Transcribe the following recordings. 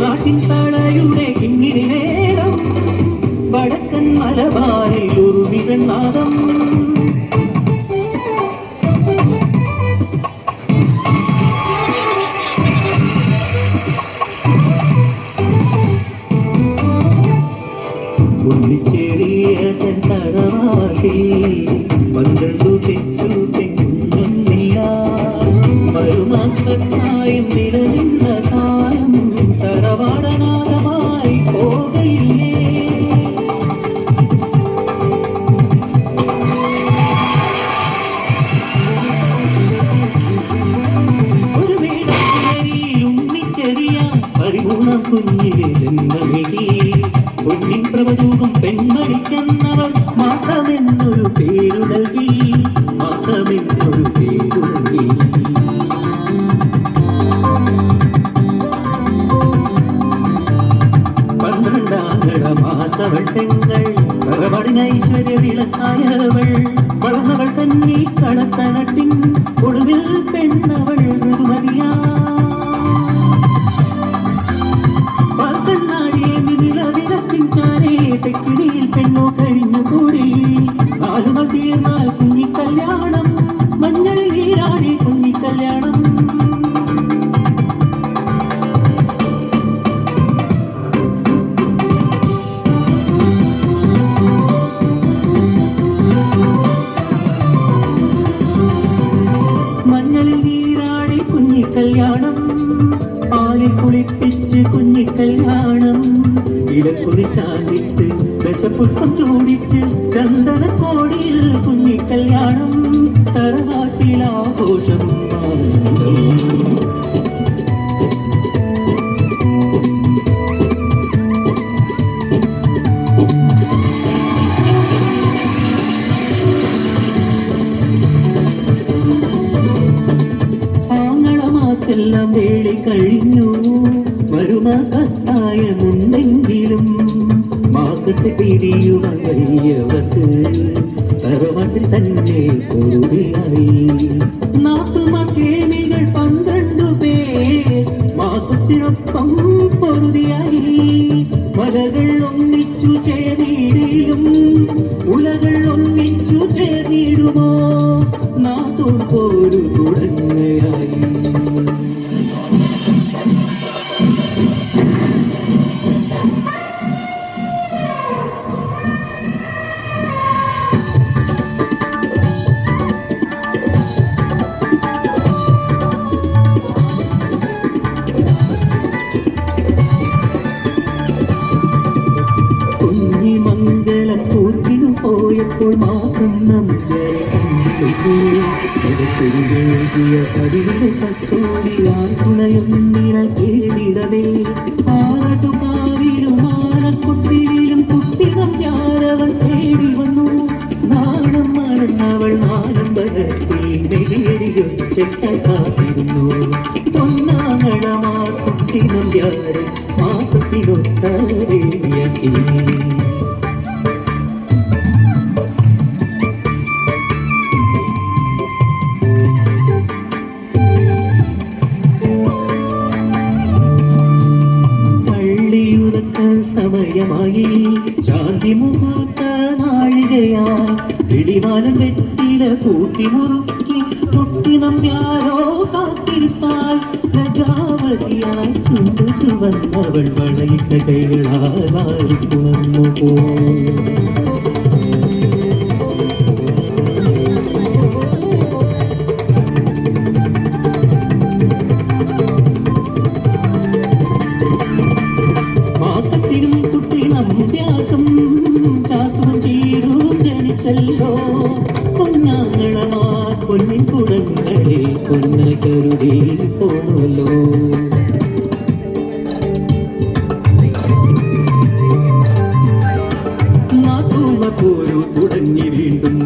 പാട്ടിൻ തളയുടെ കിങ്ങിണി നേരം വടക്കൻ മലബാറിൽ ഒരു വിരനാദം തൻ ചെന്തറവാട്ടിൽ പന്ത്രണ്ടു പെറ്റു പരിപൂർണ കുഞ്ഞിലെ ജന്മമിതി പൊന്നിൻ പ്രഭതൂകം പെൺമണിക്കെന്നവർ മാത്രമെന്നൊരു പേരു നൽകി മാത്രമെന്നൊരു പേരു നൽകി. പന്ത്രണ്ടാംഗള മാത്തവൾ പെങ്ങൾ തറവാടിന് ഐശ്വര്യ വിളക്കായവൾ വളർന്നവൾ തന്നെ കടത്തനട്ടിൻ ഒടുവിൽ പെണ്ണവൾ ഇടക്കുറി ചാണ്ടിട്ട് ദശപുഷ്പം ചൂടിച്ച് ചന്ദന കോടിയിൽ കുഞ്ഞിക്കല്യാണം തറവാട്ടിൽ മാസത്തെ പിടിയുവാൻ കഴിയവർക്ക് തറവാട്ടിൽ തന്നെ പൊറുതിയായി നാട്ടുമാക്കേമികൾ പന്ത്രണ്ടു പേർ മാസത്തിനൊപ്പം പൊറുതിയായി മലകൾ ഒന്നിച്ചു ചേർന്നിടിലും പോയപ്പോൾ മാത്രം നമ്മെ കണ്ടുകേകിയ പതിവിന്റെ കത്തോടി ആൺകുണയൊന്നിന കേടിടവേ ആറട്ടുകാവിലും ആനക്കുട്ടിയിലും കുട്ടികം ഞാനവൻ തേടി വന്നു. നാണം മറന്നവൾ നാലമ്പലത്തിൽ വെളിയേറിയൊച്ചയ്ക്കായി കാത്തിരുന്നു. പൊന്നാങ്ങളമാ കുട്ടിനം യാരെ ശാന്തി മുഹൂർത്ത നാഴികയായി ഇടിവാനം വെട്ടില കൂട്ടി മുറുക്കി തൊട്ടിണം യാരോ കാത്തിരിപ്പാൽ പ്രജാവതിയായി ചുണ്ടു ചുവന്നവൾ വളയിട്ട കൈകളാൽ വാരിക്കുണർന്നു പോ ജനിച്ചല്ലോ പൊന്നാങ്ങളമാ പൊന്നിൻ കുടങ്ങളെ പൊന്ന കരുതി പോലോ നാത്തുമ്മ പോരു തുടങ്ങി വീണ്ടും.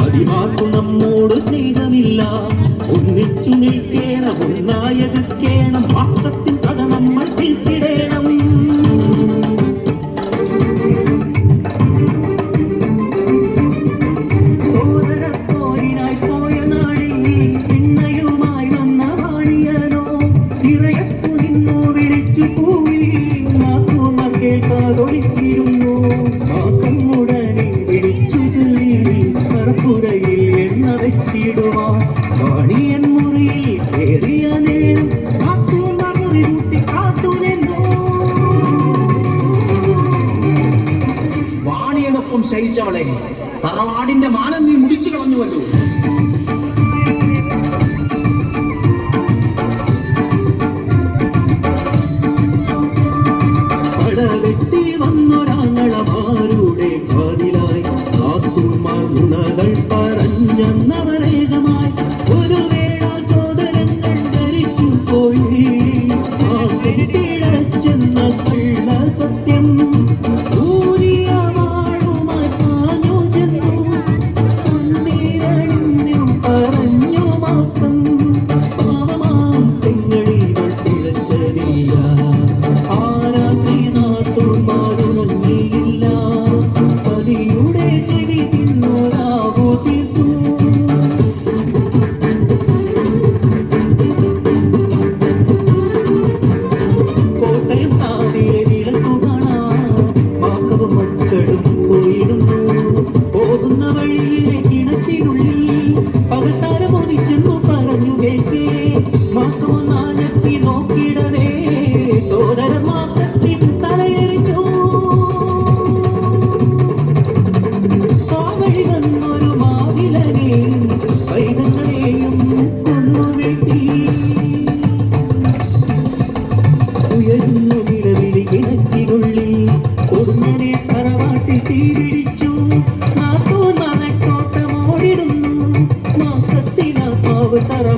പതിവാക്കു നമ്മോട് സ്നേഹമില്ല. ഒന്നിച്ചു നിൽക്കേണം ഒന്നായതിക്കേണം പാത്രത്തിൻ കറപ്പുരയിൽ എണ്ണ വെച്ചിടുവാൻ വാണിയൻ മുറിയിൽ ഏറിയ നേരം നാത്തൂമ മുറി കൂട്ടി കാത്തുനെന്നോ വാണിയോടൊപ്പം ശയിച്ചവളെ തറവാടിന്റെ മാനം നീ മുടിച്ചു cortaron